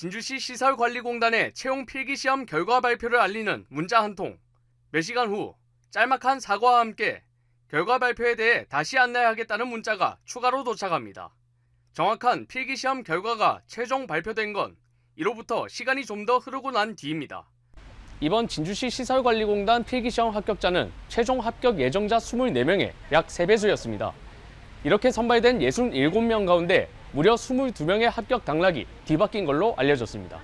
진주시 시설관리공단의 채용 필기시험 결과 발표를 알리는 문자 한 통. 몇 시간 후 짤막한 사과와 함께 결과 발표에 대해 다시 안내하겠다는 문자가 추가로 도착합니다. 정확한 필기시험 결과가 최종 발표된 건 이로부터 시간이 좀 더 흐르고 난 뒤입니다. 이번 진주시 시설관리공단 필기시험 합격자는 최종 합격 예정자 24명의 약 3배수였습니다. 이렇게 선발된 67명 가운데 무려 22명의 합격 당락이 뒤바뀐 걸로 알려졌습니다.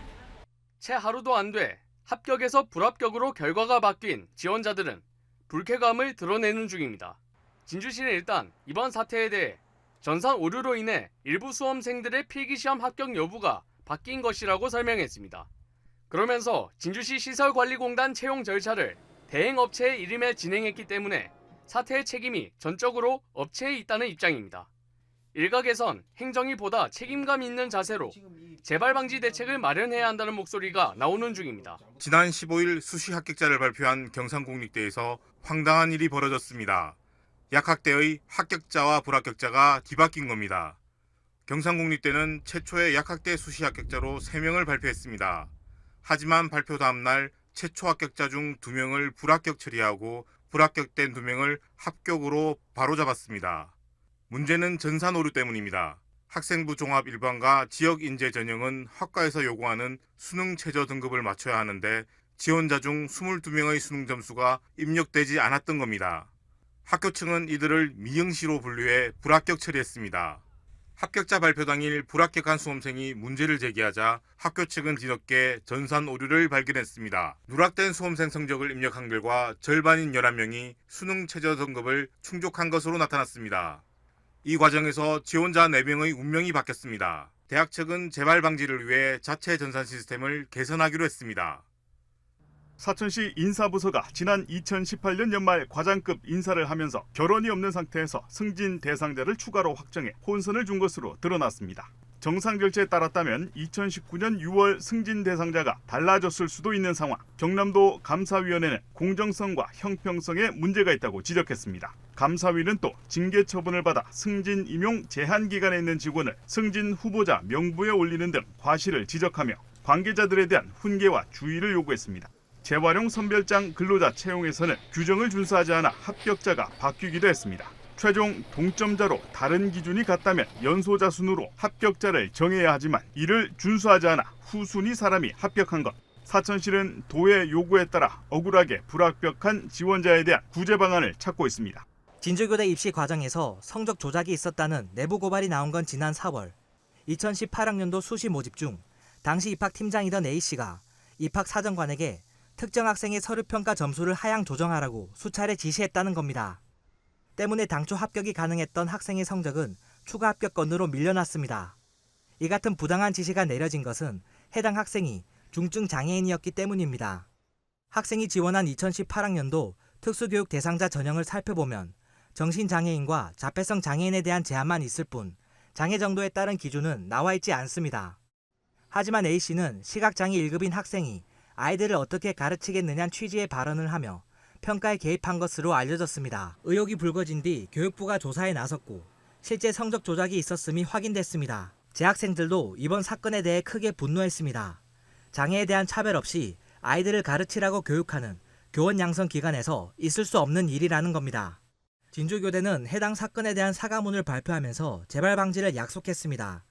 채 하루도 안 돼 합격에서 불합격으로 결과가 바뀐 지원자들은 불쾌감을 드러내는 중입니다. 진주시는 일단 이번 사태에 대해 전산 오류로 인해 일부 수험생들의 필기시험 합격 여부가 바뀐 것이라고 설명했습니다. 그러면서 진주시 시설관리공단 채용 절차를 대행업체의 이름에 진행했기 때문에 사태의 책임이 전적으로 업체에 있다는 입장입니다. 일각에선 행정이 보다 책임감 있는 자세로 재발 방지 대책을 마련해야 한다는 목소리가 나오는 중입니다. 지난 15일 수시 합격자를 발표한 경상국립대에서 황당한 일이 벌어졌습니다. 약학대의 합격자와 불합격자가 뒤바뀐 겁니다. 경상국립대는 최초의 약학대 수시 합격자로 3명을 발표했습니다. 하지만 발표 다음 날 최초 합격자 중 2명을 불합격 처리하고 불합격된 2명을 합격으로 바로잡았습니다. 문제는 전산 오류 때문입니다. 학생부 종합 일반과 지역 인재 전형은 학과에서 요구하는 수능 최저 등급을 맞춰야 하는데 지원자 중 22명의 수능 점수가 입력되지 않았던 겁니다. 학교 측은 이들을 미응시로 분류해 불합격 처리했습니다. 합격자 발표 당일 불합격한 수험생이 문제를 제기하자 학교 측은 뒤늦게 전산 오류를 발견했습니다. 누락된 수험생 성적을 입력한 결과 절반인 11명이 수능 최저 등급을 충족한 것으로 나타났습니다. 이 과정에서 지원자 4명의 운명이 바뀌었습니다. 대학 측은 재발 방지를 위해 자체 전산 시스템을 개선하기로 했습니다. 사천시 인사부서가 지난 2018년 연말 과장급 인사를 하면서 결혼이 없는 상태에서 승진 대상자를 추가로 확정해 혼선을 준 것으로 드러났습니다. 정상 절차에 따랐다면 2019년 6월 승진 대상자가 달라졌을 수도 있는 상황. 경남도 감사위원회는 공정성과 형평성에 문제가 있다고 지적했습니다. 감사위는 또 징계 처분을 받아 승진 임용 제한 기간에 있는 직원을 승진 후보자 명부에 올리는 등 과실을 지적하며 관계자들에 대한 훈계와 주의를 요구했습니다. 재활용 선별장 근로자 채용에서는 규정을 준수하지 않아 합격자가 바뀌기도 했습니다. 최종 동점자로 다른 기준이 같다면 연소자 순으로 합격자를 정해야 하지만 이를 준수하지 않아 후순위 사람이 합격한 것. 사천시는 도의 요구에 따라 억울하게 불합격한 지원자에 대한 구제 방안을 찾고 있습니다. 진주교대 입시 과정에서 성적 조작이 있었다는 내부 고발이 나온 건 지난 4월. 2018학년도 수시 모집 중 당시 입학 팀장이던 A씨가 입학 사정관에게 특정 학생의 서류 평가 점수를 하향 조정하라고 수차례 지시했다는 겁니다. 때문에 당초 합격이 가능했던 학생의 성적은 추가 합격권으로 밀려났습니다. 이 같은 부당한 지시가 내려진 것은 해당 학생이 중증 장애인이었기 때문입니다. 학생이 지원한 2018학년도 특수교육 대상자 전형을 살펴보면 정신장애인과 자폐성 장애인에 대한 제한만 있을 뿐 장애 정도에 따른 기준은 나와 있지 않습니다. 하지만 A씨는 시각장애 1급인 학생이 아이들을 어떻게 가르치겠느냐는 취지의 발언을 하며 평가에 개입한 것으로 알려졌습니다. 의혹이 불거진 뒤 교육부가 조사에 나섰고 실제 성적 조작이 있었음이 확인됐습니다. 재학생들도 이번 사건에 대해 크게 분노했습니다. 장애에 대한 차별 없이 아이들을 가르치라고 교육하는 교원 양성 기관에서 있을 수 없는 일이라는 겁니다. 진주교대는 해당 사건에 대한 사과문을 발표하면서 재발 방지를 약속했습니다.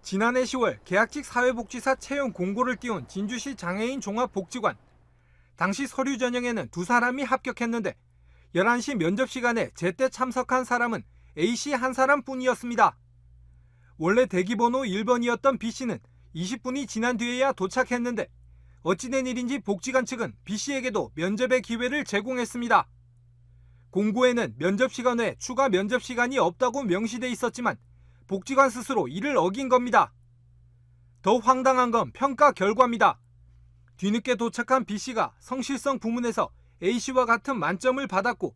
지난해 10월 계약직 사회복지사 채용 공고를 띄운 진주시 장애인 종합복지관. 당시 서류 전형에는 두 사람이 합격했는데 11시 면접 시간에 제때 참석한 사람은 A씨 한 사람뿐이었습니다. 원래 대기번호 1번이었던 B씨는 20분이 지난 뒤에야 도착했는데 어찌된 일인지 복지관 측은 B씨에게도 면접의 기회를 제공했습니다. 공고에는 면접 시간 외 추가 면접 시간이 없다고 명시돼 있었지만 복지관 스스로 이를 어긴 겁니다. 더 황당한 건 평가 결과입니다. 뒤늦게 도착한 B씨가 성실성 부문에서 A씨와 같은 만점을 받았고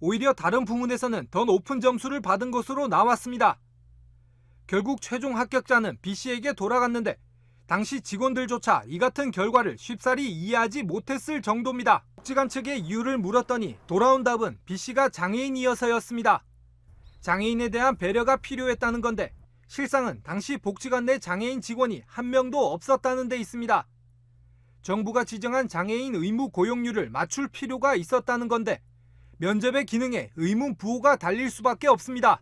오히려 다른 부문에서는 더 높은 점수를 받은 것으로 나왔습니다. 결국 최종 합격자는 B씨에게 돌아갔는데 당시 직원들조차 이 같은 결과를 쉽사리 이해하지 못했을 정도입니다. 복지관 측에 이유를 물었더니 돌아온 답은 B씨가 장애인이어서였습니다. 장애인에 대한 배려가 필요했다는 건데 실상은 당시 복지관 내 장애인 직원이 한 명도 없었다는 데 있습니다. 정부가 지정한 장애인 의무 고용률을 맞출 필요가 있었다는 건데 면접의 기능에 의문 부호가 달릴 수밖에 없습니다.